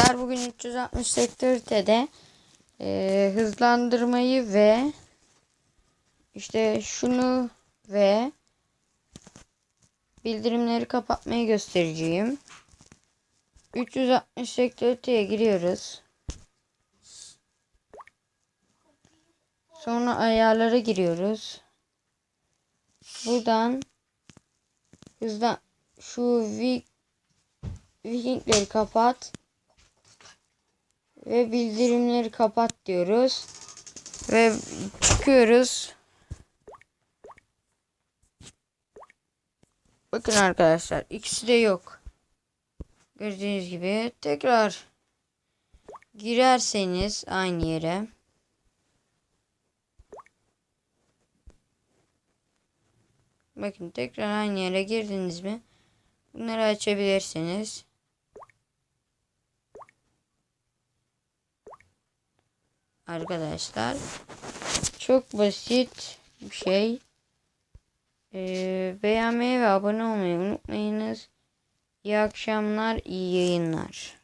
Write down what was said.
arkadaşlar bugün 360 sektörde e, hızlandırmayı ve işte şunu ve bildirimleri kapatmayı göstereceğim. 360 sektörye giriyoruz. Sonra ayarlara giriyoruz. Buradan hızlan şu vi Vikingleri kapat ve bildirimleri kapat diyoruz ve çıkıyoruz. Bakın arkadaşlar ikisi de yok. Gördüğünüz gibi tekrar girerseniz aynı yere Bakın tekrar aynı yere girdiniz mi? Bunları açabilirsiniz. Arkadaşlar çok basit bir şey. Ee, beğenmeyi ve abone olmayı unutmayınız. İyi akşamlar, iyi yayınlar.